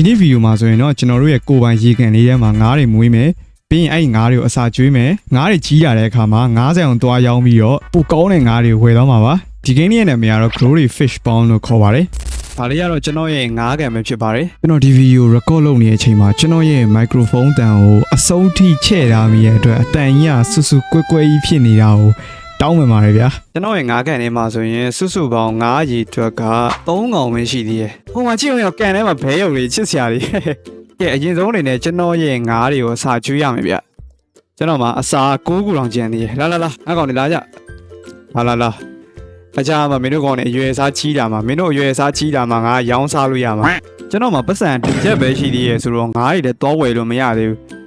ဒီနေ့ဗီဒီယိုမှာဆိုရင်တော့ကျွန်တော်တို့ရဲ့ကိုယ်ပိုင်ရေကန်လေးထဲမှာငါးတွေမွေးမယ်ပြီးရင်အဲ့ဒီငါးတွေကိုအစာကျွေးမယ်ငါးတွေကြီးလာတဲ့အခါမှာ90အောင်သွားရောင်းပြီးတော့ပိုကောင်းတဲ့ငါးတွေကိုဝယ်တော့မှာပါဒီကိန်းလေးရဲ့နာမည်ကတော့ Glory Fish Pond လို့ခေါ်ပါတယ်ဒါလေးကတော့ကျွန်တော်ရဲ့ငါးကန်ပဲဖြစ်ပါတယ်ကျွန်တော်ဒီဗီဒီယို record လုပ်နေတဲ့အချိန်မှာကျွန်တော်ရဲ့ microphone တန်ကိုအဆုံးထိချဲ့ထားမိရဲ့အတွက်အတန်ကြီးကဆူဆူကွဲကွဲကြီးဖြစ်နေတာကို တောင်းပန်ပါတယ်ဗျာကျွန်တော်ရဲ့ငါးကန်ထဲမှာဆိုရင်စုစုပေါင်းငါးရေအတွက်က3កောင်ပဲရှိသေးတယ်ဟိုမှာကြည့်အောင်ကန်ထဲမှာဘဲရုပ်လေးချစ်စရာလေးကဲအရင်ဆုံးအနေနဲ့ကျွန်တော်ရဲ့ငါးတွေကိုအစာကျွေးရမယ်ဗျကျွန်တော်မှာအစာ9ခုတောင်ကျန်သေးတယ်လာလာလာငါကောင်နေလာကြလာလာလာအကြမ်းမှာမင်းတို့ကောင်နေအရွယ်စားချီးတာမှာမင်းတို့အရွယ်စားချီးတာမှာငါရောင်းစားလို့ရမှာကျွန်တော်မှာပတ်စံတစ်ချက်ပဲရှိသေးရဲ့ဆိုတော့ငါးတွေလည်းတောဝယ်လို့မရသေးဘူး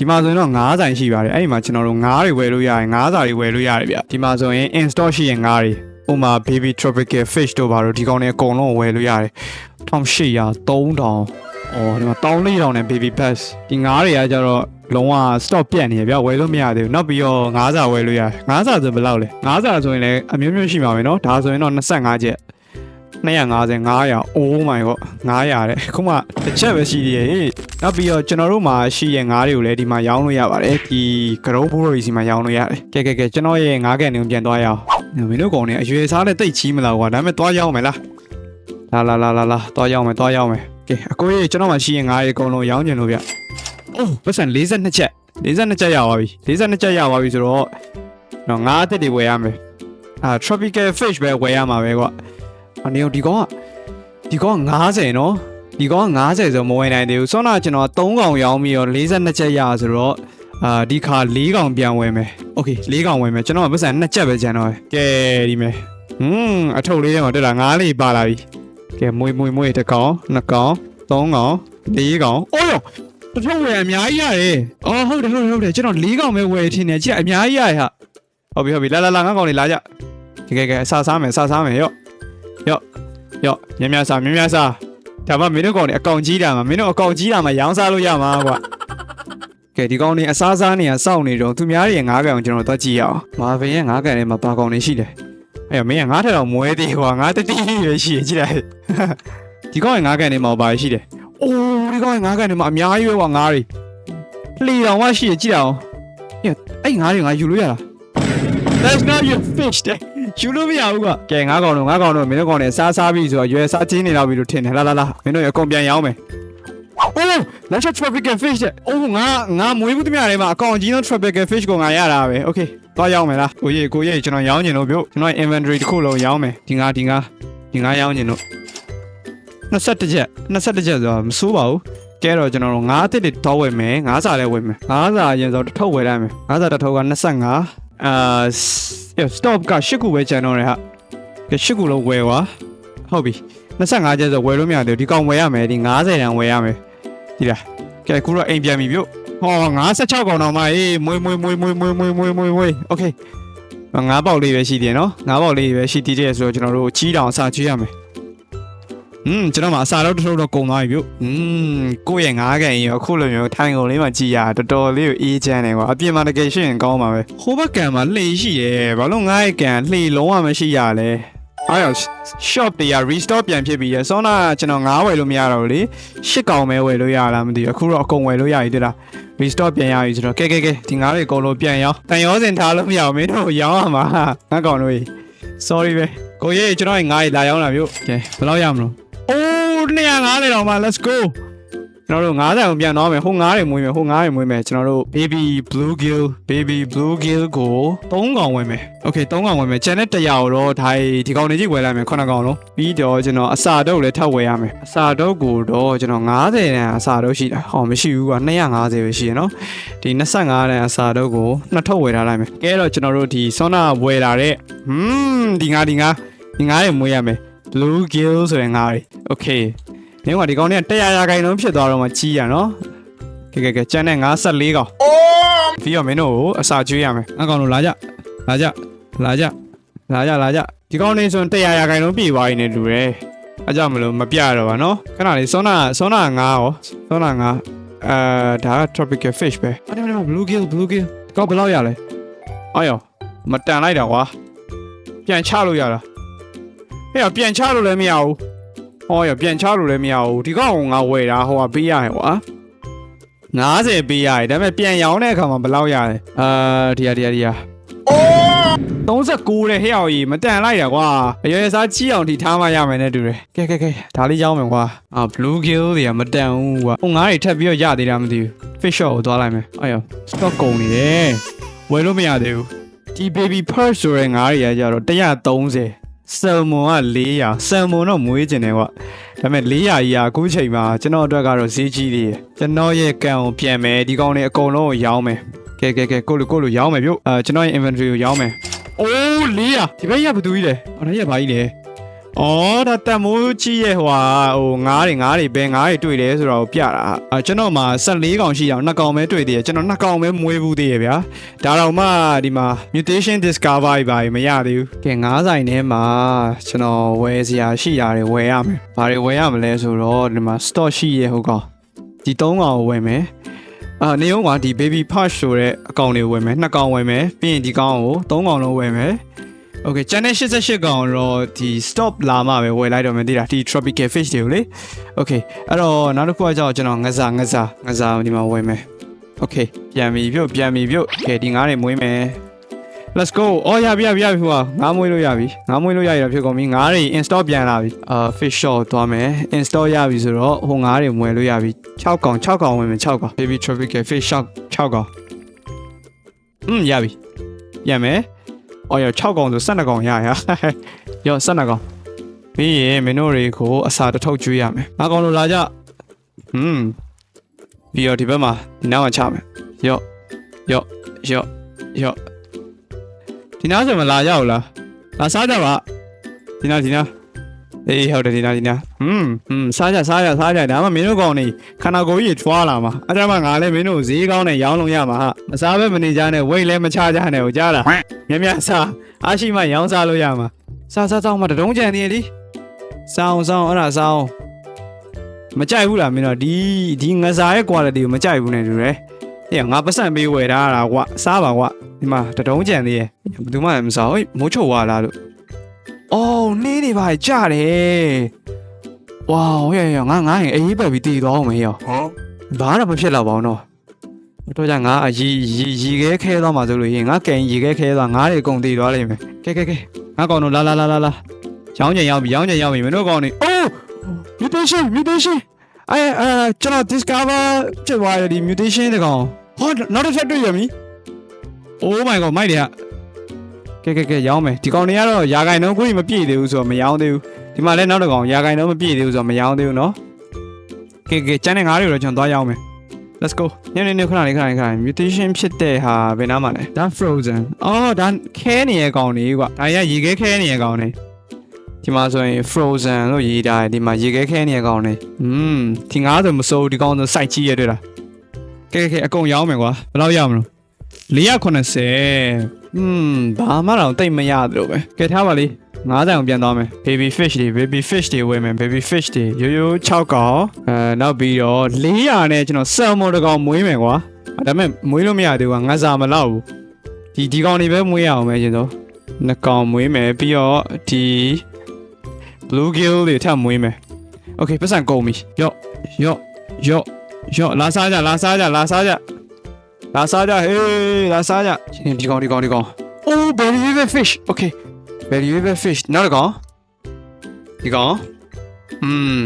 ဒီမှာဆိုရင်တော့ငါးဆိုင်ရှိပါတယ်အဲ့ဒီမှာကျွန်တော်တို့ငါးတွေဝယ်လို့ရတယ်ငါးစာတွေဝယ်လို့ရတယ်ဗျဒီမှာဆိုရင် in store ရှိရင်ငါးတွေဥပမာ baby tropical fish တို့ပါတော့ဒီကောင်တွေအကုန်လုံးဝယ်လို့ရတယ်1800 3000 အော်ဒီမှာတောင်းလေးတောင်နဲ့ baby pass ဒီငါးတွေကကြတော့လုံးဝ stop ပြတ်နေရဗျဝယ်လို့မရသေးဘူးနောက်ပြီးတော့ငါးစာဝယ်လို့ရတယ်ငါးစာဆိုဘယ်လောက်လဲငါးစာဆိုရင်လည်းအမျိုးမျိုးရှိမှာပဲเนาะဒါဆိုရင်တော့25ချက် 250 900 oh my god 900တဲ့ခုမှတစ်ချက်ပဲရှိသေးရဲ့နောက်ပြီးတော့ကျွန်တော်တို့မှာရှိရဲ့ငါးတွေကိုလည်းဒီမှာရောင်းလို့ရပါတယ်ဒီကရုံးဘိုးရိုစီမှာရောင်းလို့ရတယ်ကဲကဲကဲကျွန်တော်ရဲ့ငါးကန်တွေကိုပြန်သွားရအောင်မင်းတို့ကောင်တွေအရွယ်စားနဲ့တိတ်ချီးမလားကွာဒါပေမဲ့သွားရောင်းမယ်လားလာလာလာလာလာသွားရောင်းမယ်သွားရောင်းမယ်ကဲအကိုကြီးကျွန်တော်မှရှိရင်ငါးရေအကုန်လုံးရောင်းကျင်လို့ဗျ။အိုးပတ်စံ42ချက်42ချက်ရပါပြီ42ချက်ရပါပြီဆိုတော့တော့ငါးအသက်တွေဝယ်ရမယ်။အာ tropical fish ပဲဝယ်ရမှာပဲကွ။ အနေဒီကောင်ကဒီကောင်က90နော်ဒီကောင်က90ဆိုမဝယ်နိုင်သေးဘူး။ဆောနာကျွန်တော်3កောင်ရောင်းပြီးတော့42ချက်ရဆိုတော့အာဒီခါ4កောင်ပြန်ဝယ်မယ်။ Okay 4កောင်ဝယ်မယ်ကျွန်တော်ကပတ်စံ2ချက်ပဲကျန်တော့။ကဲဒီမယ်။ဟွန်းအထုပ်လေးထဲမှာတက်တာငါးလေးပါလာပြီ။ ကဲမွေးမွေးမွေးတစ်ကောင်နှစ်ကောင်သုံးကောင်လေးကောင်အိုးရောတစ်ထုပ်ဝယ်အများကြီးရတယ်အော်ဟုတ်တယ်ဟုတ်တယ်ဟုတ်တယ်ကျွန်တော်လေးကောင်ပဲဝယ်ထင်တယ်ကြည့်အများကြီးရဟာဟုတ်ပြီဟုတ်ပြီလာလာလာငါကောင်လေးလာကြကဲကဲကဲအစားစားမယ်စားစားမယ်ရော့ ရော့ရော့မြများစားမြများစားဒါမှမင်းတို့ကောင်လေးအကောင်ကြီးတာမှာမင်းတို့အကောင်ကြီးတာမှာရောင်းစားလို့ရမှာကွာကဲဒီကောင်လေးအစားစားနေရစောင့်နေတော့သူများရဲ့ငါးကောင်ကျွန်တော်တော့ကြည့်ရအောင်မာဗင်ရဲ့ငါးကန်ထဲမှာပါကောင်လေးရှိတယ်အဲ့တော့မင်းကငါးထက်တော့မွဲသေးကွာငါးတတိပဲရှိရကြည့်လိုက်ဒီကောင်းရင်ငါးကန်နေမှာပါရှိတယ်အိုးဒီကောင်းရင်ငါးကန်နေမှာအများကြီးပဲကွာငါးတွေလှီတော်မှရှိရကြည့်အောင်ညအဲ့ငါးတွေငါယူလို့ရလား That's not your fish တဲ့ ယူလို့မရဘူးကွာကဲငါးကောင်တော့ငါးကောင်တော့မင်းတို့ကောင်နဲ့စားစားပြီးဆိုတော့ရွယ်စားချင်းနေတော့ပြီလို့ထင်တယ်လာလာလာမင်းတို့ရအကုန်ပြန်ရောင်းမယ်အိုး let's try tropical fish တဲ့အိုးငါငါမွေးဘူးတမရထဲမှာအကောင်ကြီးဆုံး tropical fish ကိုငါရတာပဲ okay သွားရောင်းမယ်လားကိုကြီးကိုကြီးကျွန်တော်ရောင်းကျင်လို့ပြုတ်ကျွန်တော် inventory တစ်ခုလုံးရောင်းမယ်ဒီငါဒီငါဒီငါရောင်းကျင်လို့21ချက်21ချက်ဆိုတော့မစိုးပါဘူးကဲတော့ကျွန်တော်တို့ငါးအစ်စ်တွေတော့ဝယ်မယ်ငါးစာလည်းဝယ်မယ်ငါးစာအရင်ဆုံးတစ်ထုပ်ဝယ်လိုက်မယ်ငါးစာတစ်ထုပ်က25အာ stop က8ခုပဲကျန်တော့တယ်ဟာကဲ8ခုလုံးဝယ်သွားဟုတ်ပြီ25ချက်ဆိုဝယ်လို့မရသေးဘူးဒီကောင်ဝယ်ရမယ်ဒီ90တန်ဝယ်ရမယ်ဒီလားကဲခုတော့အိမ်ပြန်ပြီပြုတ် ဟော56ကောင်တော့မှအေးမွေးမွေးမွေးမွေးမွေးမွေးမွေးမွေးမွေးโอเคငါးပေါက်လေးပဲရှိသေးတယ်နော်ငါးပေါက်လေးပဲရှိသေးတယ်ဆိုတော့ကျွန်တော်တို့ကြီးတောင်အစာကျွေးရမယ် อืมကျွန်တော်မှာအစာတော့တစ်ထုပ်တော့ကုန်သွားပြီပြုอืมကိုယ့်ရဲ့ငါးကန်ရင်အခုလိုမျိုးထိုင်ကုန်လေးမှာကြည်ရတော်တော်လေးကိုအေးချမ်းတယ်ကွာအပြင်မှာတကယ်ရှိရင်ကောင်းပါပဲဟိုဘက်ကန်မှာလှေရှိတယ်ဘာလို့ငါ့ရဲ့ကန်လှေလုံးဝမရှိရလဲအားရ shop တွေက restore ပြန်ဖြစ်ပြီးရဆောနာကျွန်တော်ငါးဝယ်လို့မရတော့ဘူးလေရှစ်ကောင်ပဲဝယ်လို့ရလားမသိဘူးအခုတော့အကုန်ဝယ်လို့ရပြီတဲ့လား restore ပြန်ရပြီဆိုတော့ကဲကဲကဲဒီငါးတွေအကုန်လုံးပြန်ရောင်းတန်ရောစင်ထားလို့မရဘူးမင်းတို့ရောင်းရမှာငါကောင်တို့ကြီး sorry ပဲကိုရေးကျွန်တော်ငါးတွေလာရောင်းတာမျိုးကဲဘယ်လောက်ရမလို့ အိုး250တောင်မှ let's go ကျွန်တော်တို့90အောင်ပြန်တော့မယ်ဟို9တွေမွေးမယ်ဟို9တွေမွေးမယ်ကျွန်တော်တို့ baby blue gill baby blue gill ကို3កောင်ဝယ်မယ် okay 3កောင်ဝယ်မယ်ကျန်တဲ့100ကိုတော့ဒါဒီကောင်တွေကြီးဝယ်လိုက်မယ်9កောင်လုံးပြီးတော့ကျွန်တော်အစာတုပ်လည်းထပ်ဝယ်ရမယ်အစာတုပ်ကိုတော့ကျွန်တော်90တန်အစာတုပ်ရှိတာဟောမရှိဘူးကွာ250ပဲရှိရနော်ဒီ25တန်အစာတုပ်ကိုနှစ်ထုပ်ဝယ်ထားလိုက်မယ်ကဲတော့ကျွန်တော်တို့ဒီဆောနာဝယ်လာတဲ့ဟွန်းဒီငါဒီငါဒီငါတွေမွေးရမယ် blue gill ဆိုတဲ့ငါတွေ okay မင်းကဒီကောင်တွေက100ရာခိုင်နှုန်းဖြစ်သွားတော့မှကြီးရနော်ကဲကဲကဲကျန်တဲ့54ကောင်ပြီးတော့မင်းတို့ကိုအစာကျွေးရမယ်အကောင်တို့လာကြလာကြလာကြလာကြလာကြဒီကောင်တွေဆိုရင်100ရာခိုင်နှုန်းပြည့်သွားရင်လည်းလူတယ်အဲကြောင့်မလို့မပြတော့ပါနော်ခဏလေးစောနာစောနာငါရောစောနာငါအဲဒါက tropical fish ပဲအဲ့ဒါ blue gill blue gill ကောက်ဘယ်လောက်ရလဲအော်ယောမတန်လိုက်တာကွာပြန်ချလို့ရတာ ဟဲ့ပြန်ချလို့လည်းမရဘူးဩဟောရပြန်ချလို့လည်းမရဘူးဒီကောင်ကငါဝယ်တာဟိုကပေးရတယ်ကွာ90ပေးရတယ်ဒါပေမဲ့ပြန်ရောင်းတဲ့အခါမှာဘယ်လောက်ရလဲအာဒီဟာဒီဟာဒီဟာ39တဲ့ဟဲ့အောင်ကြီးမတန်လိုက်တာကွာအရွယ်စားကြီးအောင်ထိထားမှရမယ်နဲ့တူတယ်ကဲကဲကဲဒါလေးရောင်းမယ်ကွာအာ blue gill တွေကမတန်ဘူးကွာဟိုငါးတွေထပ်ပြီးတော့ရသေးတာမသိဘူး fish shop ကိုသွားလိုက်မယ်အဲ့ရော stock ကုန်နေတယ်ဝယ်လို့မရသေးဘူးဒီ baby perch ဆိုတဲ့ငါးတွေကကြတော့130 salmon က400 salmon တော့မွေးကျင်တယ်ကွာဒါပေမဲ့400ကြီးอ่ะအခုချိန်မှာကျွန်တော်အတွက်ကတော့ဈေးကြီးသေးတယ်ကျွန်တော်ရဲ့ကံကိုပြန်မယ်ဒီကောင်တွေအကုန်လုံးကိုရောင်းမယ်ကဲကဲကဲကိုလိုကိုလိုရောင်းမယ်ပြုတ်အဲကျွန်တော်ရဲ့ inventory ကိုရောင်းမယ်အိုး400ဒီဘက်ရဘသူကြီးလဲအော်ဒါရဘာကြီးလဲ အော်ဒါတမိုးကြီးရဲ့ဟိုဟာဟိုငါးတွေငါးတွေဘယ်ငါးတွေတွေ့လဲဆိုတော့ပြတာအဲကျွန်တော်မှာ14ကောင်ရှိအောင်2ကောင်ပဲတွေ့သေးတယ်ကျွန်တော်2ကောင်ပဲမွေးဘူးသေးရဲ့ဗျာဒါတော့မှဒီမှာ mutation discovery ပါမရသေးဘူးကဲငါးဆိုင်ထဲမှာကျွန်တော်ဝယ်စရာရှိတာတွေဝယ်ရမယ်ဘာတွေဝယ်ရမလဲဆိုတော့ဒီမှာ stock ရှိရဲ့ဟုတ်ကောင်ဒီ3ကောင်ကိုဝယ်မယ်အာနေအောင်ကဒီ baby patch ဆိုတဲ့အကောင်တွေဝယ်မယ်2ကောင်ဝယ်မယ်ပြီးရင်ဒီကောင်ကို3ကောင်လုံးဝယ်မယ် Okay ကျန်တဲ့88ကောင်တော့ဒီ stop လာမှပဲဝယ်လိုက်တော့မယ်သိလားဒီ tropical fish တွေကိုလေ Okay အဲ့တော့နောက်တစ်ခုကကြောက်ကျွန်တော်ငစားငစားငစားဒီမှာဝယ်မယ် Okay ပြန်ပြီပြုတ်ပြန်ပြီပြုတ် Okay ဒီငါးတွေမွေးမယ် Let's go အော်ရပြီရပြီရပြီဟိုကငါးမွေးလို့ရပြီငါးမွေးလို့ရရဖြစ်ကုန်ပြီငါးတွေ install ပြန်လာပြီအာ fish shop သွားမယ် install ရပြီဆိုတော့ဟိုငါးတွေမွေးလို့ရပြီ6ကောင်6ကောင်ဝင်မယ်6ကောင် baby tropical fish shop 6ကောင်อืมရပြီပြန်မယ် အော်ရ6ကောင်ဆို12ကောင်ရရရော12ကောင်ပြီးရင်မင်းတို့တွေကိုအစာတစ်ထုပ်ကျွေးရမယ်ငါကောင်လိုလာကြဟွန်းပြီးတော့ဒီဘက်မှာဒီနားမှာချမယ်ရော့ရော့ရော့ရော့ဒီနားဆိုမလာရောက်လားလာစားကြပါဒီနားဒီနား အေးဟုတ်တယ်ဒီနားဒီနားဟွန်းဟွန်းစားကြစားကြစားကြဒါမှမင်းတို့ကောင်နေခန္ဓာကိုယ်ကြီးထွားလာမှာအဲ့ဒါမှငါလည်းမင်းတို့ဈေးကောင်းနဲ့ရောင်းလို့ရမှာဟာမစားဘဲမနေကြနဲ့ဝိတ်လည်းမချကြနဲ့ဟိုကြားလားမြမြစားအားရှိမှရောင်းစားလို့ရမှာစားစားစားမှတတုံးကြံနေလေစောင်းစောင်းအဲ့ဒါစောင်းမကြိုက်ဘူးလားမင်းတို့ဒီဒီငစားရဲ့ quality ကိုမကြိုက်ဘူးနဲ့တူတယ်ဟေ့ငါပတ်စံပေးဝယ်ထားတာကွာစားပါကွာဒီမှာတတုံးကြံသေးရဲ့ဘယ်သူမှမစားဟိုမိုးချုပ်သွားလားလို့ အော်နေနေပါကြတယ်ဝါဟဲ့ဟဲ့ငါငါရင်အေးပဲပြီးတည်သွားအောင်မေးရောဘာတော့မဖြစ်တော့ပါဘူးနော်တော့ကြငါအရီရီရီခဲခဲသွားမှာဆိုလို့ရင်ငါကင်ရီခဲခဲသွားငါတွေအကုန်တည်သွားလိမ့်မယ်ကဲကဲကဲငါကောင်တို့လာလာလာလာလာရောင်းကြရောက်ပြီရောင်းကြရောက်ပြီမင်းတို့ကောင်နေအိုး mutation mutation အဲအဲကျွန်တော် discover ဖြစ်သွားတယ်ဒီ mutation တကောင်ဟောနောက်တစ်ချက်တွေ့ရပြီ Oh my god မိုက်တယ် ကဲကဲကဲရောင်းမယ်ဒီကောင်တွေကတော့ယာကိုင်တော့ကိုကြီးမပြည့်သေးဘူးဆိုတော့မရောင်းသေးဘူးဒီမှာလည်းနောက်တစ်ကောင်ယာကိုင်တော့မပြည့်သေးဘူးဆိုတော့မရောင်းသေးဘူးနော်ကဲကဲကျန်တဲ့ငါးတွေကိုတော့ကျွန်တော်သွားရောင်းမယ် Let's go နင်းနင်းခဏလေးခဏလေးခဏလေး mutation ဖြစ်တဲ့ဟာဘယ်နားမှာလဲဒါ frozen အော်ဒါခဲနေရဲ့ကောင်တွေကွာဒါရရေခဲခဲနေရဲ့ကောင်တွေဒီမှာဆိုရင် frozen လို့ရေးထားတယ်ဒီမှာရေခဲခဲနေကောင်နေอืมဒီငါဆိုမစိုးဒီကောင်ဆိုစိုက်ကြီးရတွေ့လားကဲကဲအကုန်ရောင်းမယ်ကွာဘယ်လောက်ရမလို့480 อืมဘာမှတော့တိတ်မရသလိုပဲကဲထားပါလေငါးတိုင်အောင်ပြန်သွားမယ် baby fish တွေ baby fish တွေဝယ်မယ် baby fish တွေရိုးရိုး6ကောင်အဲနောက်ပြီးတော့400နဲ့ကျွန်တော် salmon တစ်ကောင်မွေးမယ်ကွာအဲဒါပေမဲ့မွေးလို့မရသေးဘူးငါစားမလောက်ဘူးဒီဒီကောင်တွေပဲမွေးရအောင်ပဲရှင်တော့နှစ်ကောင်မွေးမယ်ပြီးတော့ဒီ blue gill တွေထပ်မွေးမယ် okay ပတ်စံကုန်ပြီရော့ရော့ရော့ရော့လာစားကြလာစားကြလာစားကြ လာစားကြဟေးလာစားကြရှင်ဒီကောင်ဒီကောင်ဒီကောင် oh baby baby fish okay very very fish နောက်တစ်ကောင်ဒီကောင်อืม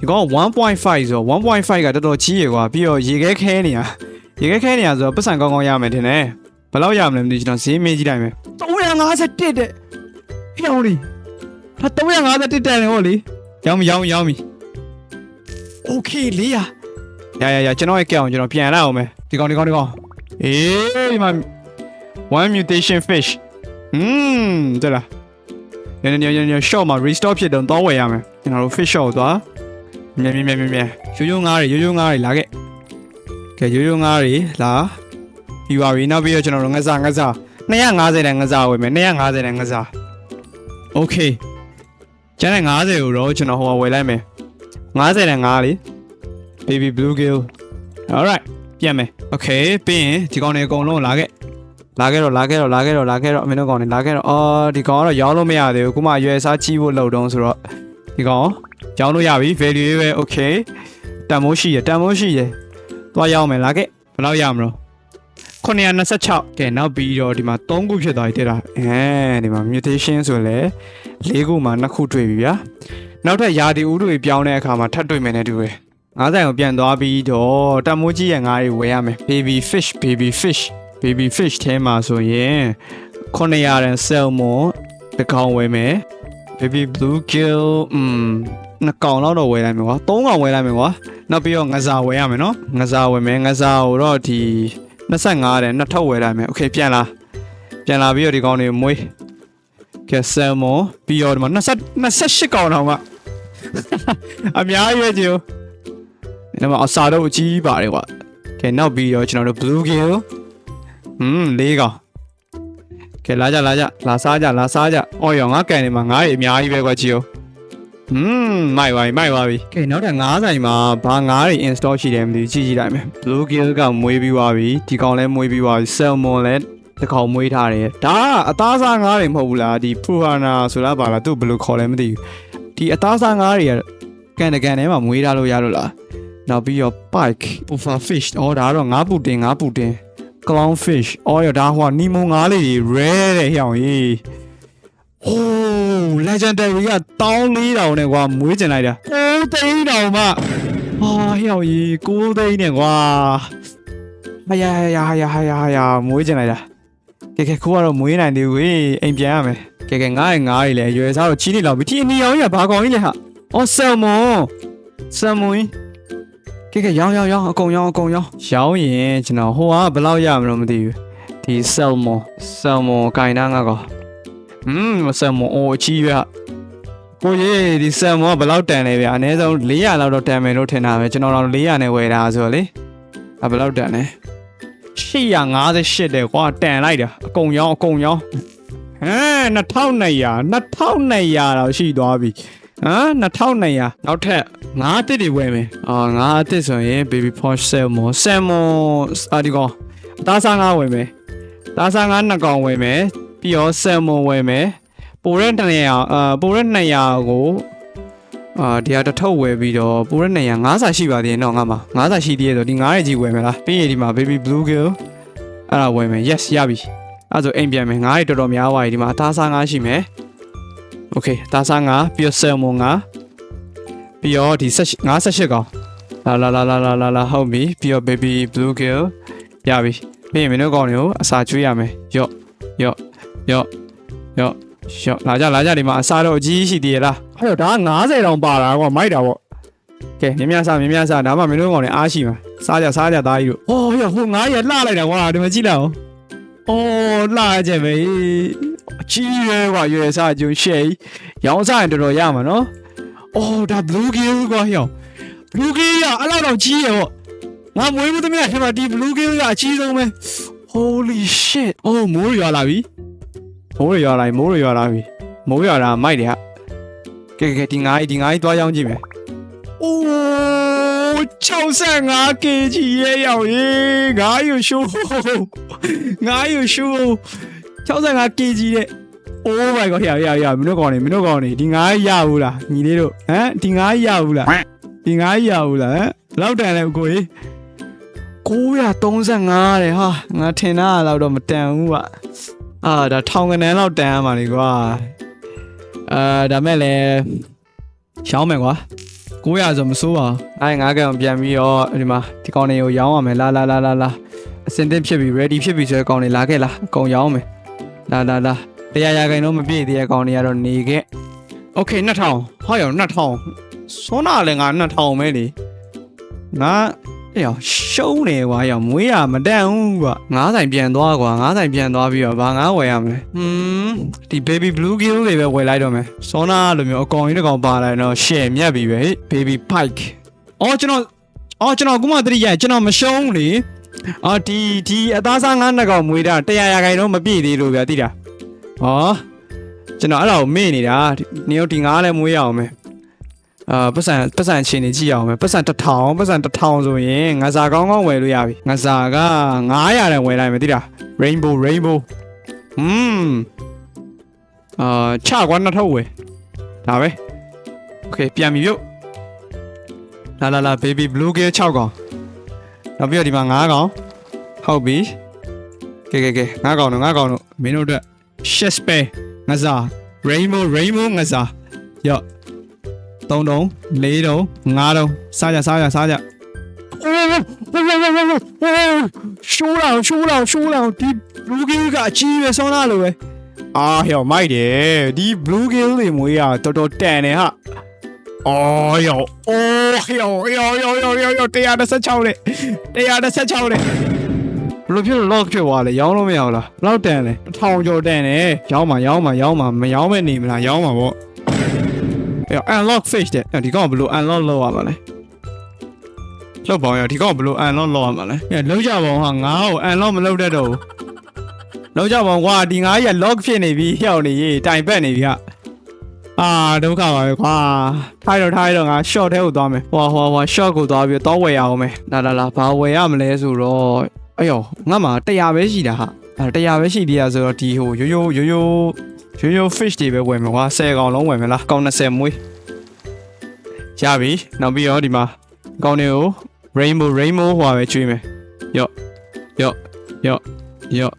ဒီကောင်1.5ဆိုတော့1.5ကတော်တော်ကြီးရကွာပြီးတော့ရေခဲခဲနေရရေခဲခဲနေရဆိုတော့ပတ်စံကောင်းကောင်းရမယ်ထင်တယ်ဘယ်လောက်ရမလဲမသိကျွန်တော်ဈေးမေးကြည့်လိုက်မယ်351တဲ့ဟေ့အောင်လီဒါ351တက်တယ်ဟောလေရောင်းပြီရောင်းပြီရောင်းပြီ okay လေးရရရရကျွန်တော်ရဲ့ကဲအောင်ကျွန်တော်ပြန်လာအောင်မယ် ဒီကောင်ဒီကောင်ဒီကောင်အေးဒီမှာ one mutation fish อืมတဲ့လားညညညည short မှာ restore ဖြစ်တော့သွားဝယ်ရမယ်ကျွန်တော်တို့ fish shop သွားမြန်မြန်မြန်မြန်မြန်ရိုးရိုးငါးတွေရိုးရိုးငါးတွေလာခဲ့ကဲရိုးရိုးငါးတွေလာပြီးပါပြီနောက်ပြီးတော့ကျွန်တော်တို့ငစားငစား250နဲ့ငစားဝယ်မယ်250နဲ့ငစား okay ကျန်တဲ့90ကိုတော့ကျွန်တော်ဟိုဝယ်လိုက်မယ်90နဲ့5လေ baby blue gill alright ပြန်မယ် okay ပြီးရင်ဒီကောင်တွေအကုန်လုံးလာခဲ့လာခဲ့တော့လာခဲ့တော့လာခဲ့တော့လာခဲ့တော့အမင်းတို့ကောင်နေလာခဲ့တော့အော်ဒီကောင်ကတော့ရောင်းလို့မရသေးဘူးခုမှရွယ်စားချီးဖို့လှုပ်တုံးဆိုတော့ဒီကောင်ကျောင်းလို့ရပြီ value ပဲ okay တန်မိုးရှိရတန်မိုးရှိရသွားရောက်မယ်လားကဲဘယ်လောက်ရမလို့926ကဲနောက်ပြီးတော့ဒီမှာ3ခုဖြစ်သွားပြီတဲ့လားအဲဒီမှာ mutation ဆိုလဲ၄ခုမှာ2ခုတွေ့ပြီဗျာနောက်ထပ်ယာတီဥတွေပြောင်းတဲ့အခါမှာထပ်တွေ့မယ်နဲ့တူတယ် ငါးဆိုင်ကိုပြန်သွားပြီးတော့တန်မိုးကြီးရဲ့ငါးတွေဝယ်ရမယ် baby fish baby fish baby fish ထဲမှာဆိုရင်900ရန် salmon တစ်ကောင်ဝယ်မယ် baby blue gill อืมနှစ်ကောင်လောက်တော့ဝယ်လိုက်မယ်ကွာသုံးကောင်ဝယ်လိုက်မယ်ကွာနောက်ပြီးတော့ငစားဝယ်ရမယ်နော်ငစားဝယ်မယ်ငစားကိုတော့ဒီ25တဲ့နှစ်ထုပ်ဝယ်လိုက်မယ်โอเคပြန်လာပြန်လာပြီးတော့ဒီကောင်တွေမွေးကဲ salmon ပြီးတော့ဒီမှာ20 28ကောင်တော့မှအများကြီးပဲကြည့် ဦးဒီမှာအစာတော့အကြီးပါတယ်ကွာကဲနောက်ပြီးတော့ကျွန်တော်တို့ blue gill อืมလေးကောင်ကဲလာကြလာကြလာစားကြလာစားကြအော်ရောငါကန်နေမှာငါးရီအများကြီးပဲကွာချီယောဟွန်းမိုက်ပါပြီမိုက်ပါပြီကဲနောက်ထပ်ငါးဆိုင်မှာဘာငါးရီ install ရှိတယ်မသိဘူးကြည့်ကြည့်လိုက်မယ် blue gill ကမွေးပြီးသွားပြီဒီကောင်လည်းမွေးပြီးသွားပြီ salmon လည်းတစ်ကောင်မွေးထားတယ်ဒါကအသားစားငါးတွေမဟုတ်ဘူးလားဒီ puhana ဆိုတာပါလားသူဘယ်လိုခေါ်လဲမသိဘူးဒီအသားစားငါးတွေကကန်တကန်ထဲမှာမွေးထားလို့ရလို့လား နောက်ပြီးတော့ pike puffer fish အော်ဒါကတော့ငါးပူတင်ငါးပူတင် clownfish အော်ရဒါဟိုနီမုံငါးလေးတွေ rare တဲ့ဟျောင်ကြီးဟိုး legendary က14000နဲ့ကွာမွေးကျင်လိုက်တာ9သိန်းတောင်မှဟာဟျောင်ကြီး9သိန်းနဲ့ကွာဟာယာယာယာယာယာယာမွေးကျင်လိုက်တာကဲကဲခိုးကတော့မွေးနိုင်သေးဘူးဟေးအိမ်ပြန်ရမယ်ကဲကဲငါးရဲ့ငါးကြီးလေရွယ်စားတော့ကြီးနေလောက်ပြီဒီအနီအောင်ကြီးကဘာကောင်ကြီးလဲဟာအော်ဆယ်မွန်ဆယ်မွန်ကဲ ကဲရောင်းရောင်းရောင်းအကုန်ရောင်းအကုန်ရောင်းရောင်းရင်ကျွန်တော်ဟိုကဘယ်လောက်ရမလို့မသိဘူးဒီ salmon salmon ကင်တာငါကောอืม salmon အိုအချီးဗျကိုကြီးဒီ salmon ကဘယ်လောက်တန်လဲဗျအနည်းဆုံး400လောက်တော့တန်မယ်လို့ထင်တာပဲကျွန်တော်တော့400နဲ့ဝယ်တာဆိုတော့လေအဘယ်လောက်တန်လဲ858တဲ့ကွာတန်လိုက်တာအကုန်ရောင်းအကုန်ရောင်းဟမ်2200 2200တော့ရှိသွားပြီ ဟမ်2200နောက်ထပ်ငါးအတစ်တွေဝယ်မယ်အာငါးအတစ်ဆိုရင် baby posh salmon salmon အာဒီကောင်အသားစားငါးဝယ်မယ်အသားစားငါးနှစ်ကောင်ဝယ်မယ်ပြီးတော့ salmon ဝယ်မယ်ပိုရက်200အာပိုရက်200ကိုအာဒီဟာတစ်ထုပ်ဝယ်ပြီးတော့ပိုရက်200ငါးစာရှိပါသေးတယ်နော်ငါမှာငါးစာရှိသေးတယ်ဆိုဒီငါးရဲ့ကြီးဝယ်မယ်လားပြီးရင်ဒီမှာ baby blue gill အဲ့ဒါဝယ်မယ် yes ရပြီအဲ့ဒါဆိုအိမ်ပြန်မယ်ငါးရဲ့တော်တော်များသွားပြီဒီမှာအသားစားငါးရှိမယ် โอเคဒါစားငါပြီးတော့ salmon ငါပြီးတော့ဒီဆက်ငါဆက်ရှစ်ကောင်လာလာလာလာလာလာလာဟုတ်ပြီပြီးတော့ baby blue gill ရပြီပြီးရင်မင်းတို့ကောင်တွေကိုအစာကျွေးရမယ်ယော့ယော့ယော့ယော့ယော့လာကြလာကြဒီမှာအစာတော့အကြီးရှိသေးရလားဟဲ့တော့ဒါက90တောင်ပါတာကွာမိုက်တာပေါ့ကဲမြင်မြစားမြင်မြစားဒါမှမင်းတို့ကောင်တွေအားရှိမှာစားကြစားကြသားကြီးတို့ဟောရဟိုငါးရလှလိုက်တာကွာဒီမှာကြည့်လိုက်အောင်အော်လှကြပဲ အကြီးရဲကွာရွယ်စားကျုံရှယ်ရောင်းစားရင်တော်တော်ရမှာနော်အော်ဒါ blue gill ကွာဟျော blue gill ရအဲ့လောက်တော့ကြီးရပေါ့ငါမွေးမသမီးထဲမှာဒီ blue gill ကအကြီးဆုံးပဲ holy shit အော်မိုးရွာလာပြီမိုးရွာလာပြီမိုးရွာလာပြီမိုးရွာတာမိုက်တယ်ဟာကဲကဲဒီငါးကြီးဒီငါးကြီးသွားရောင်းကြည့်မယ်အိုး 65 kg ရဲ့ရောက်ရေးငါးယူရှိုးငါးယူရှိုး 65 kg တဲ့ Oh my god ရရရမင်းတို့ကောင်းနေမင်းတို့ကောင်းနေဒီငါးရဘူးလားညီလေးတို့ဟမ်ဒီငါးရဘူးလားဒီငါးရဘူးလားဟမ်ဘယ်လောက်တန်လဲကိုကြီး935တဲ့ဟာငါထင်တာကတော့တော့မတန်ဘူးကွာအာဒါထောင်ကနန်းလောက်တန်ရမှာလေကွာအာဒါမဲ့လည်းရှောင်းမယ်ကွာ900ဆိုမစိုးပါဘူးအဲငါးကောင်ပြန်ပြီးတော့ဒီမှာဒီကောင်တွေကိုရောင်းရမယ်လာလာလာလာလာအစင်သင့်ဖြစ်ပြီ ready ဖြစ်ပြီဆိုတဲ့ကောင်တွေလာခဲ့လားအကုန်ရောင်းမယ် လာလာလာ တရားရာခိုင်တော့မပြည့်သေးတဲ့ကောင်တွေကတော့နေခဲ့โอเค2000ဟောရော2000စောနာလည်းငါ2000ပဲလေငါအေးရောရှုံးနေကွာရောမွေးရမတန်ဘူးကွာငါးဆိုင်ပြန်သွားကွာငါးဆိုင်ပြန်သွားပြီးတော့ဘာငါးဝယ်ရမလဲဟွန်းဒီ baby blue gill တွေပဲဝယ်လိုက်တော့မယ်စောနာလိုမျိုးအကောင်ကြီးတစ်ကောင်ပါလိုက်တော့ share မြတ်ပြီပဲဟေ့ baby pike အော်ကျွန်တော်အော်ကျွန်တော်ခုမှတတိယကျွန်တော်မရှုံးလေ အော်ဒီဒီအသားစားငါးနှစ်ကောင်မွေးတာတရားရာခိုင်တော့မပြည့်သေးလို့ဗျာတိတာ ဟောကျွန်တော်အဲ့ဒါကိုမေ့နေတာနေရုပ်ဒီငါးလည်းမွေးရအောင်မယ်အာပတ်စံပတ်စံချင်းနေကြည့်ရအောင်မယ်ပတ်စံတစ်ထောင်ပတ်စံတစ်ထောင်ဆိုရင်ငါစာကောင်းကောင်းဝယ်လို့ရပြီငါစာက900တန်ဝယ်လိုက်မယ်တိလား rainbow rainbow อืมအာချကွာနှစ်ထုပ်ဝယ်ဒါပဲ โอเคပြန်ပြီပြုတ်လာလာလာ baby blue gill 6ကောင် နောက်ပြီးတော့ဒီမှာ9ကောင်ဟုတ်ပြီကဲကဲကဲ9ကောင်တော့9ကောင်တော့မင်းတို့အတွက် shit spare ငါစား rainbow rainbow ငါစားရော့3တုံး4တုံး5တုံးစားကြစားကြစားကြရှိုးလောင်ရှိုးလောင်ရှိုးလောင်ဒီ blue gill ကအကြီးပဲဆောင်းလာလို့ပဲအာဟဲ့မိုက်တယ်ဒီ blue gill တွေမွေးရတော်တော်တန်တယ်ဟာ အော်ယောအိုးယောယောယောယောယောယော116လေ116လေဘလို့ဖြစ်လို့ lock ဖြစ်သွားလဲရောင်းလို့မရဘူးလားဘလောက်တန်လဲတစ်ထောင်ကျော်တန်တယ်ရောင်းမှာရောင်းမှာရောင်းမှာမရောင်းမဲ့နေမလားရောင်းမှာပေါ့အဲ့ unlock fish တဲ့အဲ့ဒီကောင်ဘလို့ unlock လုပ်ရမှာလဲလောက်ပါရောဒီကောင်ဘလို့ unlock လုပ်ရမှာလဲအဲ့လုံးကြပါအောင်ဟာငါ့ကို unlock မလုပ်တတ်တော့ဘူးလောက်ကြပါကွာဒီငါးကြီးက lock ဖြစ်နေပြီဟျောက်နေရေးတိုင်ပတ်နေပြီဟာ အာဒုက္ခပါပဲကွာထိုင်တော့ထိုင်တော့ငါ short ထဲကိုသွားမယ်ဟွာဟွာဟွာ short ကိုသွားပြီးတော့ဝယ်ရအောင်မယ်လာလာလာဘာဝယ်ရမလဲဆိုတော့အေးယောငါမှ100ပဲရှိတာဟာအဲ100ပဲရှိသေးရဆိုတော့ဒီဟိုရိုးရိုးရိုးရိုးရိုးရိုး fish တွေပဲဝယ်မယ်ကွာ10ကောင်လုံးဝယ်မယ်လားကောင်20မွေးရပြီနောက်ပြီးတော့ဒီမှာကောင်တွေကို rainbow rainbow ဟွာပဲကျွေးမယ်ယော့ယော့ယော့ယော့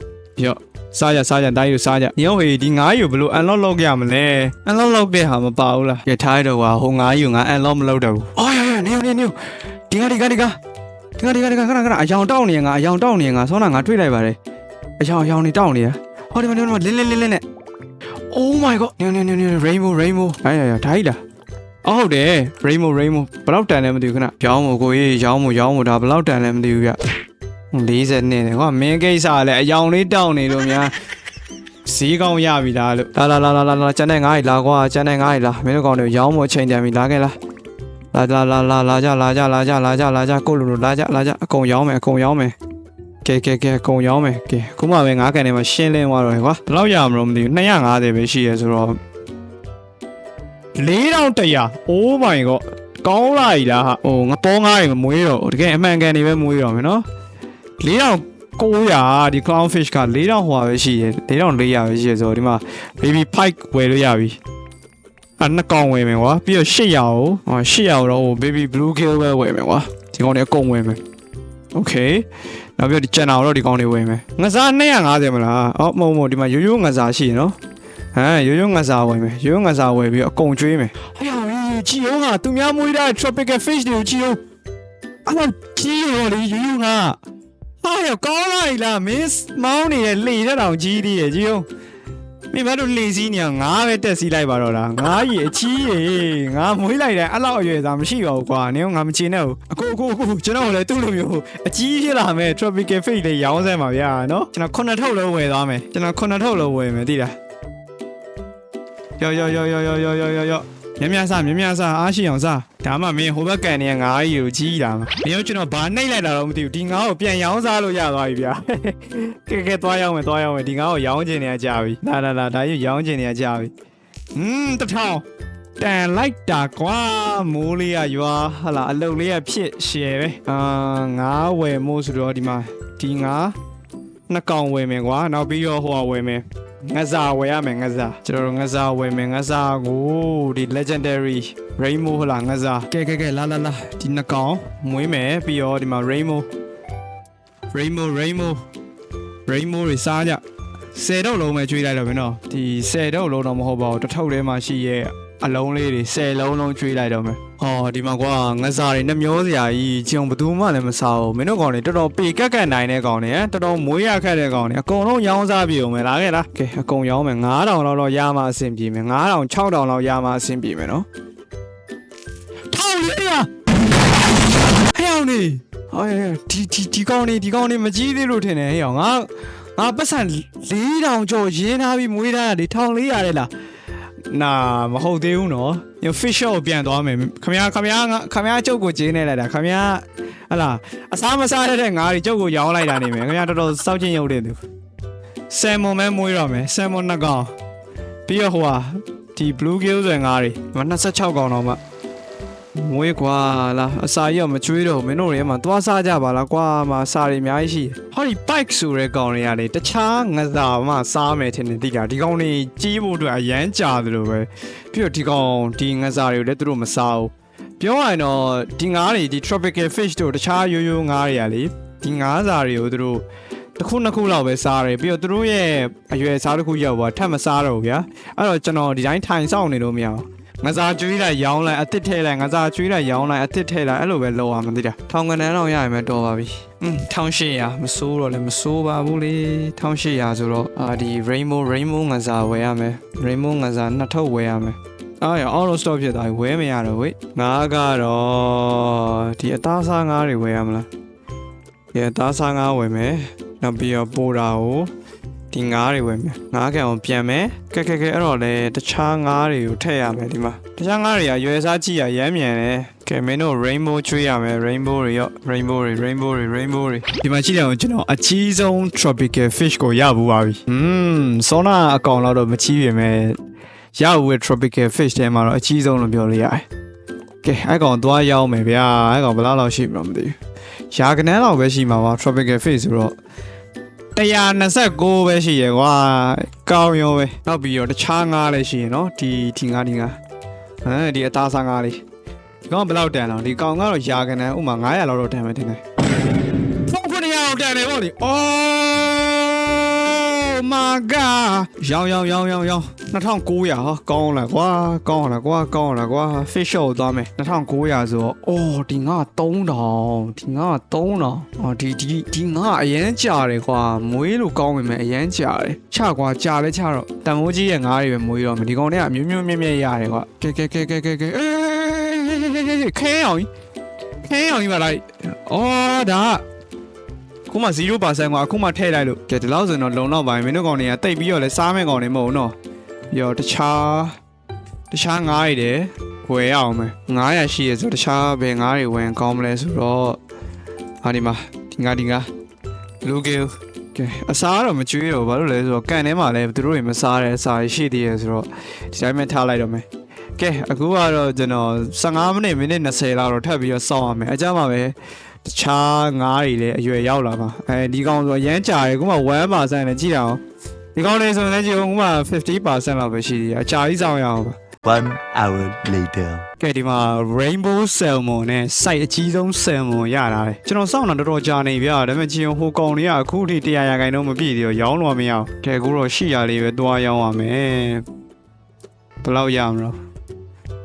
ရော့ စားကြစားကြတိုင်းယူစားကြညောဟေးဒီငါးယူဘလို့ unlock လုပ်ရမလဲ unlock လုပ်တဲ့ဟာမပါဘူးလားကဲထားရတော့ကွာဟိုငါးယူငါ unlock မလုပ်တော့ဘူးအော်ရရနေနေနေဒီကဒီကဒီကဒီကဒီကဒီကခဏခဏအယောင်တောက်နေငါအယောင်တောက်နေငါဆောင်းနာငါတွေ့လိုက်ပါတယ်အယောင်အယောင်နေတောက်နေရဟောဒီမှာဒီမှာလင်းလင်းလင်းလင်းနဲ့ Oh my god နေနေနေနေ rainbow rainbow အဲ့ရရဒါကြီးလားအော်ဟုတ်တယ် rainbow rainbow ဘယ်လောက်တန်လဲမသိဘူးခဏရောင်းမို့ကိုကြီးရောင်းမို့ရောင်းမို့ဒါဘယ်လောက်တန်လဲမသိဘူးဗျ 40နဲ့ကွာမင်းကိစ္စလည်းအယောင်လေးတောင်းနေလို့များဈေးကောင်းရပြီလားလို့လာလာလာလာလာကျန်တဲ့ငါးကြီးလာကွာကျန်တဲ့ငါးကြီးလာမင်းတို့ကောင်တွေရောင်းမို့အချိန်တန်ပြီလာခဲ့လားလာလာလာလာလာကြလာကြလာကြလာကြလာကြကိုလိုလိုလာကြလာကြအကုန်ရောင်းမယ်အကုန်ရောင်းမယ်ကဲကဲကဲအကုန်ရောင်းမယ်ကဲခုမှပဲငါးကန်ထဲမှာရှင်းလင်းသွားတော့ကွာဘယ်လောက်ရမလို့မသိဘူး250ပဲရှိရဲဆိုတော့4100 Oh my god ကောင်းလာပြီလားဟာဟိုငပေါငါးတွေမမွေးတော့ဘူးတကယ်အမှန်ကန်တွေပဲမွေးတော့မယ်နော် 4900ဒီ clownfish က4000ဟွာပဲရှိတယ်4400ပဲရှိတယ်ဆိုတော့ဒီမှာ baby pike ဝယ်လို့ရပြီအဲ့နှစ်ကောင်ဝယ်မယ်ကွာပြီးတော့800ကိုဟော800တော့ဟို baby blue gill ပဲဝယ်မယ်ကွာဒီကောင်တွေအကုန်ဝယ်မယ် okay နောက်ပြီးတော့ဒီ channel တော့ဒီကောင်တွေဝယ်မယ်ငစား250မလားအော်မဟုတ်မဟုတ်ဒီမှာရိုးရိုးငစားရှိရနော်ဟမ်ရိုးရိုးငစားဝယ်မယ်ရိုးရိုးငစားဝယ်ပြီးတော့အကုန်ကျွေးမယ်ဟဲ့ကြည့်ရောငါသူများမွေးတဲ့ tropical fish တွေကိုကြည့်ရောအဲ့ဒါကြည့်ရောလေရိုးရိုးငါ ဟာရကောင်းလိုက်လားမင်းမောင်းနေတဲ့လှေတဲ့တောင်ကြီးသေးရဲ့ကြီးအောင်မင်းဘာလို့လှေစီးနေအောင်ငါပဲတက်စီးလိုက်ပါတော့လားငါကြီးအချီးရေငါမွေးလိုက်တယ်အဲ့လောက်အရွယ်သားမရှိပါဘူးကွာနင်ကငါမချင်နဲ့ဘူးအကိုအကိုအကိုကျွန်တော်လည်းသူ့လိုမျိုးအကြီးဖြစ်လာမယ် tropical fish လေးရောင်းစမ်းပါဗျာနော်ကျွန်တော်ခုနှစ်ထုပ်လုံးဝယ်သွားမယ်ကျွန်တော်ခုနှစ်ထုပ်လုံးဝယ်မယ်သိလားယောယောယောယောယောယောယောယောယော မြမြစားမြမြစားအားရှိအောင်စားဒါမှမင်းဟိုဘက်ကန်နေငါးကြီးကိုကြီးတာမှာမင်းတို့ကျွန်တော်ဘာနှိပ်လိုက်တာတော့မသိဘူးဒီငါးကိုပြန်ရောင်းစားလို့ရသွားပြီဗျာကဲကဲသွားရောက်မယ်သွားရောက်မယ်ဒီငါ့ကိုရောင်းချင်နေရကြပြီလာလာလာဒါကြီးရောင်းချင်နေရကြပြီอืมတထောင်တန်လိုက်တာကွာမိုးလေးကရွာဟလာအလုတ်လေးကဖြစ်ရှယ်ပဲအာငါးဝယ်မို့ဆိုတော့ဒီမှာဒီငါးနှစ်ကောင်ဝယ်မယ်ကွာနောက်ပြီးတော့ဟိုကဝယ်မယ် ငါးစာဝယ်ရမယ်ငါးစာကျွန်တော်တို့ငါးစာဝယ်မယ်ငါးစာကိုဒီ legendary rainbow ဟလာငါးစာကဲကဲကဲလာလာလာဒီနှစ်ကောင်မွေးမယ်ပြီးတော့ဒီမှာ rainbow rainbow rainbow rainbow တွေစားကြ10တော့လုံးပဲကျွေးလိုက်တော့မယ်နော်ဒီ10တော့လုံးတော့မဟုတ်ပါဘူးတစ်ထုပ်ထဲမှာရှိရဲ့အလုံးလေးတွေ10လုံးလုံးကျွေးလိုက်တော့မယ် ဟောဒီမှာကွာငစားတွေနှမျောစရာကြီးဂျုံဘသူမှလည်းမစားဘူးမင်းတို့ကောင်တွေတော်တော်ပေကက်ကက်နိုင်တဲ့ကောင်တွေဟမ်တော်တော်မွေးရခက်တဲ့ကောင်တွေအကုန်လုံးရောင်းစားပြေုံမယ်လားခဲ့လားကဲအကုန်ရောင်းမယ်9000လောက်တော့ရမှအဆင်ပြေမယ်9000 6000လောက်ရမှအဆင်ပြေမယ်နော်ထောင်လေးရဟဲ့အောင်နေဟောဒီဒီဒီကောင်နေဒီကောင်နေမကြီးသေးလို့ထင်တယ်ဟဲ့အောင်ငါငါပတ်စံ4000ကျော်ရင်းထားပြီးမွေးထားတာလေ1400တဲ့လား နာမဟုတ်သေးဘူးနော်ည fish shop ကိုပြန်သွားမယ်ခမရခမရခမရကျုပ်ကိုကျင်းနေလိုက်တာခမရဟလာအစားမစားတဲ့ငါးတွေကျုပ်ကိုရောင်းလိုက်တာနေမယ်ခမရတော်တော်စောက်ချင်းရုပ်တဲ့သူဆယ်မွန်မဲမွေးတော့မယ်ဆယ်မွန်နှစ်ကောင်ပြီးတော့ဟိုဟာဒီ blue gill ဆိုငါးတွေ26ကောင်တော့မှ မွေးကွာလာအစာကြီးကမကျွေးတော့ဘူးမင်းတို့တွေမှာသွားစားကြပါလားကွာမှာအစာတွေအများကြီးရှိတယ်ဟောဒီ bike ဆိုတဲ့ကောင်တွေကလေတခြားငစာမှစားမယ်ထင်တယ်တိတာဒီကောင်တွေကြီးဖို့အတွက်အရန်ကြာတယ်လို့ပဲပြီးတော့ဒီကောင်ဒီငစာတွေကိုလည်းသူတို့မစားဘူးပြောရရင်တော့ဒီငါးတွေဒီ tropical fish တို့တခြားရိုးရိုးငါးတွေကလေဒီငါးစာတွေကိုသူတို့တစ်ခုနှစ်ခုလောက်ပဲစားတယ်ပြီးတော့သူတို့ရဲ့အရွယ်စားတစ်ခုရောက်သွားထပ်မစားတော့ဘူးဗျာအဲ့တော့ကျွန်တော်ဒီတိုင်းထိုင်ဆောင်နေလို့မရဘူး ငစားကျွေးလိုက်ရောင်းလိုက်အစ်စ်ထဲလိုက်ငစားကျွေးလိုက်ရောင်းလိုက်အစ်စ်ထဲလိုက်အဲ့လိုပဲလောရမှာသိတာထောင်ကနန်းတော့ရရင်ပဲတော်ပါပြီอืม1800မစိုးတော့လည်းမစိုးပါဘူးလေ1800ဆိုတော့အာဒီ rainbow rainbow ငစားဝယ်ရမယ် rainbow ငစားနှစ်ထုပ်ဝယ်ရမယ်အားရ auto stop ဖြစ်သွားပြီဝယ်မရတော့ဝေးငါးကတော့ဒီအသားစားငါးတွေဝယ်ရမလားဒီအသားစားငါးဝယ်မယ်နောက်ပြီးတော့ပိုတာကို ဒီငါးတွေဝယ်မယ်ငါးကန်အောင်ပြန်မယ်ကဲကဲကဲအဲ့တော့လေတခြားငါးတွေကိုထည့်ရမယ်ဒီမှာတခြားငါးတွေကရွယ်စားကြည့်ရရမ်းမြန်တယ်ကဲမင်းတို့ rainbow ချွေးရမယ် rainbow တွေရော rainbow တွေ rainbow တွေ rainbow တွေဒီမှာကြည့်တယ်အောင်ကျွန်တော်အကြီးဆုံး tropical fish ကိုရဘူးပါပြီอืมစောနာအကောင်လောက်တော့မချီးပြင်မဲ့ရဘူးရဲ့ tropical fish ထဲမှာတော့အကြီးဆုံးလို့ပြောလို့ရတယ်ကဲအဲ့ကောင်သွားရောက်မယ်ဗျာအဲ့ကောင်ဘယ်လောက်လောက်ရှိမလို့မသိဘူးရာကနန်းလောက်ပဲရှိမှာပါ tropical fish ဆိုတော့ 129ပဲရှိရယ်ကွာကောင်းရောပဲနောက်ပြီးတော့တခြားငါးလည်းရှိရယ်နော်ဒီဒီငါးဒီငါးဟမ်ဒီအသားစားငါးလေးဒီကောင်ဘယ်လောက်တန်တော့ဒီကောင်ကတော့ရာကန်တန်ဥမာ900လောက်တော့တန်မယ်တင်တယ်ဖုန်းခွန်းရအောင်တန်တယ်ဗောလေ Oh my god ရောင်းရောင်းရောင်းရောင်းရောင်း2900ဟာကောင်းလားကွာကောင်းလားကွာကောင်းလားကွာ fish show ကိုသွားမယ်2900ဆိုတော့အော်ဒီငါ3000ဒီငါ3000အော်ဒီဒီဒီငါအရန်ကြာတယ်ကွာမွေးလို့ကောင်းပေမဲ့အရန်ကြာတယ်ချကွာကြာလဲချတော့တန်မိုးကြီးရဲ့ငါးတွေပဲမွေးတော့မယ်ဒီကောင်တွေကအမျိုးမျိုးမြဲမြဲရတယ်ကွာကဲကဲကဲကဲကဲကဲအေးခဲအောင်ကြီးခဲအောင်ကြီးပါလိုက်အော်ဒါက ခုမှ0%ကွာအခုမှထည့်လိုက်လို့ကဲဒီလောက်ဆိုတော့လုံတော့ပါမင်းတို့ကောင်တွေကတိတ်ပြီးတော့လဲစားမဲ့ကောင်တွေမဟုတ်ဘူးနော်ရောတခြားတခြားငားရတယ်ဝယ်ရအောင်မယ်900ရှိရဆိုတခြားဘယ်ငားတွေဝယ်ကောင်းမလဲဆိုတော့ဟာဒီမှာဒီငားဒီငားလူကေကဲအစားတော့မကျွေးတော့ဘာလို့လဲဆိုတော့ကန်ထဲမှာလည်းသူတို့တွေမစားတဲ့အစာရှိသေးရဆိုတော့ဒီတိုင်းပဲထားလိုက်တော့မယ်ကဲအခုကတော့ကျွန်တော်15မိနစ်မိနစ်20လောက်တော့ထပ်ပြီးတော့စောင့်ရမယ်အကြမ်းပါပဲ တခြားငါးတွေလည်းအရွယ်ရောက်လာပါအဲဒီကောင်ဆိုရမ်းကြာတယ်ခုမှ1%နဲ့ကြည့်ရအောင်ဒီကောင်လေးဆိုရင်လည်းကြည့်အောင်ခုမှ50%လောက်ပဲရှိသေးတယ်အကြာကြီးစောင့်ရအောင်ပါ One hour later. ကဲဒီမှာ rainbow salmon နဲ့ site အကြီးဆုံး salmon ရတာလေကျွန်တော်စောင့်တာတော်တော်ကြာနေဗျာဒါပေမဲ့ကြည့်အောင်ဟိုကောင်တွေကအခုထိ100ရာခိုင်နှုန်းမပြည့်သေးတော့ရောင်းလို့မရအောင်ကဲအခုတော့ရှိရလေးပဲသွားရောင်းရမယ်ဘယ်လောက်ရမလို့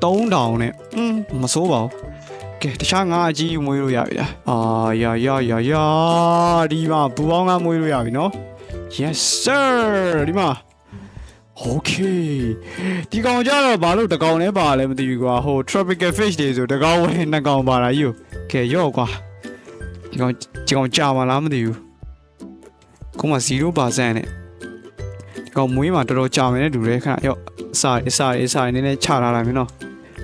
3000နဲ့อืมမစိုးပါဘူး ကဲတခြားငါအကြီးမွေးလို့ရပြီလားအာယာယာယာယာဒီမှာဘူပေါင်းငါမွေးလို့ရပြီနော် yes sir ဒီမှာ okay ဒီကောင်ကြတော့ဘာလို့တကောင်လဲပါလဲမသိဘူးကွာဟို tropical fish တွေဆိုတကောင်ဝင်နှစ်ကောင်ပါလာကြီးကိုကဲရော့ကွာဒီကောင်ဒီကောင်ကြာမလားမသိဘူးခုမှ0%နဲ့ဒီကောင်မွေးမှာတော်တော်ကြာမယ်နဲ့တူတယ်ခဏရော့အစာအစာအစာနည်းနည်းချထားလိုက်မယ်နော်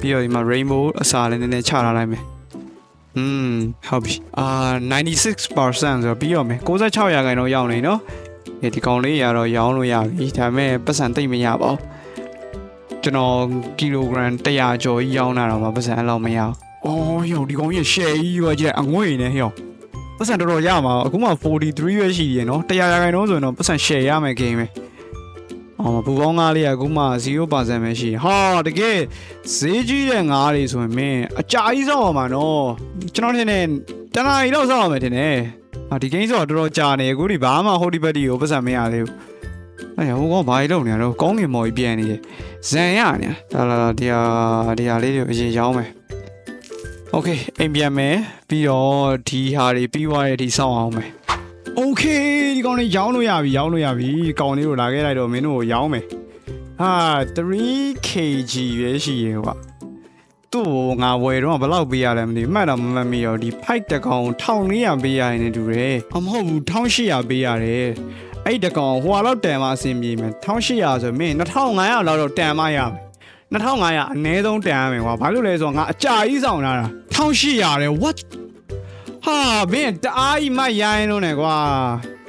ပြီးတော့ဒီမှာ rainbow အစာလည်းနည်းနည်းချထားလိုက်မယ်။อืมဟုတ်ပြီ။အာ96%ဆိုတော့ပြီးတော့မယ်96ရာခိုင်နှုန်းရောက်နေနော်။ဒီဒီကောင်လေးရတော့ရောင်းလို့ရပြီ။ဒါပေမဲ့ပတ်စံသိမ့်မရပါဘူး။ကျွန်တော်ကီလိုဂရမ်100ကျော်ကြီးရောင်းတာတော့မှပတ်စံအဲ့လောက်မရဘူး။အော်ဟိုဒီကောင်ကြီး share ကြီးရောကြည့်အငွေ့နေဟိုပတ်စံတော်တော်ရမှာအခုမှ43ရွက်ရှိတယ်နော်100ရာခိုင်နှုန်းဆိုရင်တော့ပတ်စံ share ရမယ် game ပဲ။ အော်ဘူပေါင်းငါးလေးကအခုမှ0%ပဲရှိတယ်။ဟာတကယ်ဈေးကြီးတဲ့ငါးတွေဆိုရင်မင်းအကြာကြီးစောင့်အောင်ပါနော်ကျွန်တော်ထင်တယ်တနားရီလောက်စောင့်အောင်မယ်ထင်တယ်ဟာဒီ game ဆိုတော့တော်တော်ကြာနေအခုဒီဘာမှ holy buddy ကိုပတ်စံမရသေးဘူးအဲ့ဟိုကောင်ဘာကြီးလုပ်နေရတော့ကောင်းကင်မော်ကြီးပြန်နေတယ်ဇန်ရနေတာလာလာဒီဟာဒီဟာလေးတွေအရင်ရောင်းမယ်โอเคအိမ်ပြန်မယ်ပြီးတော့ဒီဟာတွေပြီးသွားတဲ့ဒီစောင့်အောင်မယ် โอเคဒီကောင်လေးရောင်းလို့ရပြီရောင်းလို့ရပြီကောင်လေးကိုလာခဲ့လိုက်တော့မင်းတို့ကိုရောင်းမယ်ဟာ 3kg ပဲရှိရေကွာ သူ့ကိုငါဝယ်တော့ဘယ်လောက်ပေးရလဲမသိဘူးမှတ်တော့မမှတ်မိရောဒီ fight တကောင်1400ပေးရရင်လည်းတူတယ်အမဟုတ်ဘူး1800ပေးရတယ်အဲ့တကောင်ဟိုလောက်တန်မှအဆင်ပြေမယ်1800ဆိုမင်း2500လောက်တော့တန်မှရမယ်2500အနည်းဆုံးတန်ရမယ်ကွာဘာလို့လဲဆိုတော့ငါအကြာကြီးဆောင်လာတာ1800တဲ့ what ဟာ မင်းတအားကြီးမရိုင်းလို့နဲ့ကွာ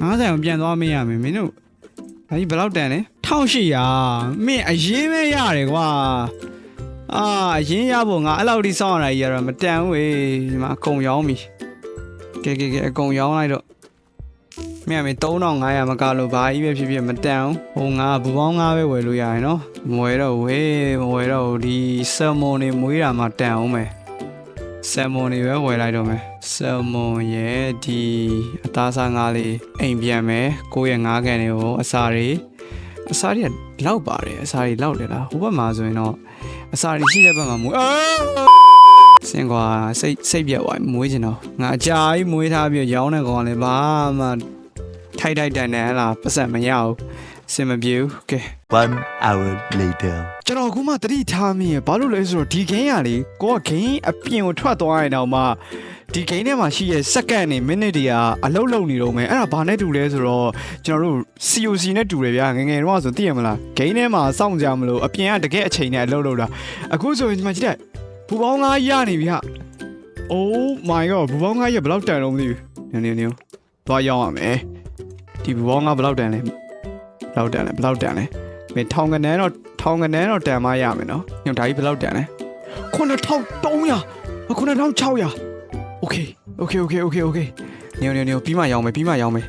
90အောင်ပြန်သွားမရမယ်မင်းတို့ဒါကြီးဘယ်လောက်တန်လဲ1800မင်းအရေးပဲရတယ်ကွာအာအရင်ရဖို့ငါအဲ့လောက်ထိစောင့်ရတာကြီးရတော့မတန်ဘူးဝေးဒီမှာအကုန်ရောင်းပြီကဲကဲကဲအကုန်ရောင်းလိုက်တော့မြန်မေ3500မကလို့ဘာကြီးပဲဖြစ်ဖြစ်မတန်ဘူးဟိုငါဘူပေါင်းငါပဲဝယ်လို့ရရင်နော်မဝယ်တော့ဝေးမဝယ်တော့ဘူးဒီဆယ်မွန်နေမွေးတာမှတန်အောင်မယ်ဆယ်မွန်နေပဲဝယ်လိုက်တော့မယ် ဆယ်မွန်ရဲ့ဒီအသားစားငါးလေးအိမ်ပြန်မယ်ကိုယ့်ရဲ့ငါးကန်တွေကိုအစာတွေအစာတွေကလောက်ပါတယ်အစာတွေလောက်တယ်လားဟိုဘက်မှာဆိုရင်တော့အစာရီရှိတဲ့ဘက်မှာမွေးအာစင်ကွာစိတ်စိတ်ပြက်သွားပြီမွေးချင်တော့ငါအကြာကြီးမွေးထားပြီးရောင်းတဲ့ကောင်ကလည်းဘာမှထိုက်ထိုက်တန်တန်ဟလာပတ်စံမရဘူးစင်မပြေဘူးကဲ One hour later. ကျွန်တော်အခုမှတတိထားမိရဘာလို့လဲဆိုတော့ဒီဂိမ်းကလေကိုကဂိမ်းအပြင်ကိုထွက်သွားရင်တော့မှ ဒီဂိမ်းထဲမှာရှိရဲ့စက္ကန့်နေမိနစ်တွေကအလုံးလုံးနေတော့မယ်အဲ့ဒါဘာနဲ့တူလဲဆိုတော့ကျွန်တော်တို့ COC နဲ့တူတယ်ဗျာငယ်ငယ်တော့ဆိုသိရမလားဂိမ်းထဲမှာစောင့်ကြမလို့အပြင်ကတကယ်အချိန်နဲ့အလုံးလုံးတာအခုဆိုရင်ဒီမှာကြည့်တဲ့ဘူပေါင်းငါးရနေပြီဟာ Oh my god ဘူပေါင်းငါးရဘယ်လောက်တန်တော့မသိဘူးနင်းနင်းနင်းသွားရောက်ရမယ်ဒီဘူပေါင်းငါးဘယ်လောက်တန်လဲဘယ်လောက်တန်လဲဘယ်လောက်တန်လဲမင်းထောင်ကနေတော့ထောင်ကနေတော့တန်မရမယ်နော်ညဒါကြီးဘယ်လောက်တန်လဲ9300 9600 Okay okay okay okay okay ညညညပြီးမှရောင်းမယ်ပြီးမှရောင်းမယ်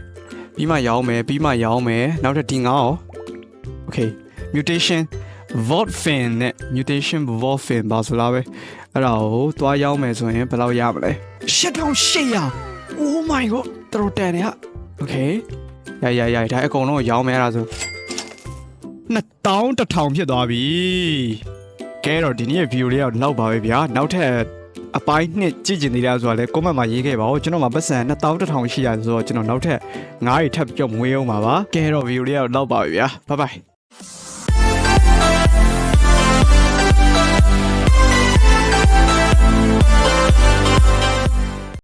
ပြီးမှရောင်းမယ်ပြီးမှရောင်းမယ်နောက်ထပ်ဒီငါရော Okay mutation Volfin နဲ့ mutation Volfin ပါဆိုလားပဲအဲ့ဒါကိုသွားရောင်းမယ်ဆိုရင်ဘယ်လောက်ရမလဲ8800 Oh my god တော်တော်တန်နေဟာ Okay ရရရဒါအကုန်လုံးကိုရောင်းမယ်အဲ့ဒါဆို2000တစ်ထောင်ဖြစ်သွားပြီကဲတော့ဒီနေ့ရဲ့ view လေးကတော့လောက်ပါပဲဗျာနောက်ထပ် အပိုင်းနှစ်ကြည့်ကျင်သေးလားဆိုတာလဲ comment မှာရေးခဲ့ပါဦးကျွန်တော်မှာပတ်စံ2000တစ်ထောင်ရှိရတယ်ဆိုတော့ကျွန်တော်နောက်ထပ်ငါးရီထပ်ပြီးတော့မွေးအောင်ပါပါကဲတော့ view လေးကတော့လောက်ပါပဲဗျာ bye bye